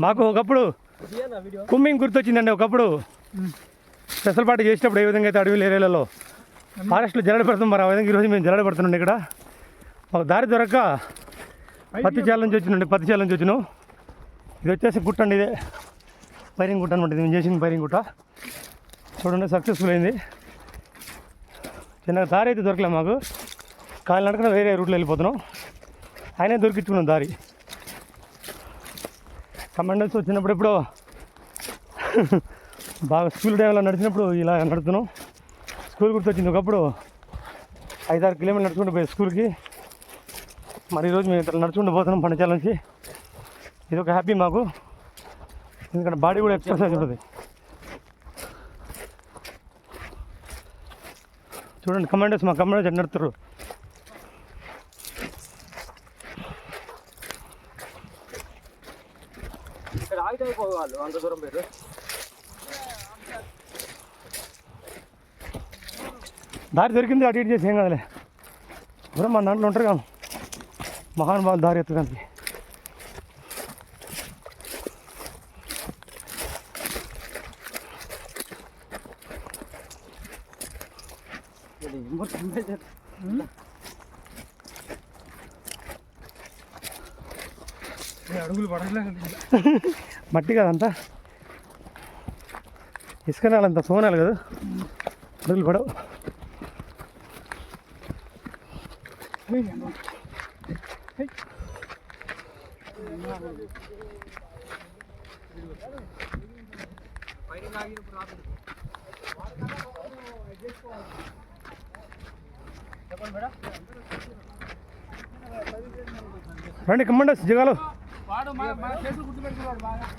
మాకు ఒకప్పుడు కుమ్మింగ్ గుర్తొచ్చిందండి ఒకప్పుడు. స్పెషల్ పార్టీ చేసేటప్పుడు ఏ విధంగా అయితే అడవి ఏరియాలలో ఫారెస్ట్లో జల్లడ పెడుతున్నాం మరి ఆ విధంగా ఈరోజు మేము జల్లడ పెడుతున్నాం ఇక్కడ. మాకు దారి దొరక్క పత్తి చేల నుంచి వచ్చినండి పత్తి చేల నుంచి వచ్చినాం. ఇది వచ్చేసి గుట్ట అండి ఇదే. పైరింగ్ గుట్ట అనమాట ఇది మేము చేసింది పైరింగ్ గుట్ట. చూడండి సక్సెస్ఫుల్ అయింది. చిన్న దారి అయితే దొరకలే మాకు. కాలినడకన వేరే రూట్లో వెళ్ళిపోతున్నాం. ఆయనే దొరికించుకున్నాం దారి. కమాండర్స్ వచ్చినప్పుడు ఇప్పుడు బాగా స్కూల్ టైంలో నడిచినప్పుడు ఇలా నడుతున్నాం స్కూల్ గుర్తొచ్చింది ఒకప్పుడు ఐదారు కిలోమీటర్లు నడుచుకుంటూ పోయి స్కూల్కి. మరి ఈరోజు మేము ఇట్లా నడుచుకుంటూ పోతున్నాం పండచాల నుంచి. ఇది ఒక హ్యాపీ మాకు. ఎందుకంటే బాడీ కూడా ఎక్సర్సైజ్ ఉంటుంది చూడండి కమాండర్స్ మా కమాండర్స్ ఎట్లా ఇక్కడ ఆగితే అయిపోవాలి అంత దూరం పేరు దారి దొరికింది అటు ఇటు చేసి ఏం కదలే ఎవరో మన దాంట్లో ఉంటారు కదా మహానుభావులు దారి ఎత్తడానికి అడుగులు మట్టి కదంతా ఇసుక నేలంత సోనాలి కదా? అడుగులు పడవు. రండి కమ్మండి జగాలు. వాడు మన చేతులు గుర్తుపెట్టుకున్నాడు బాగా.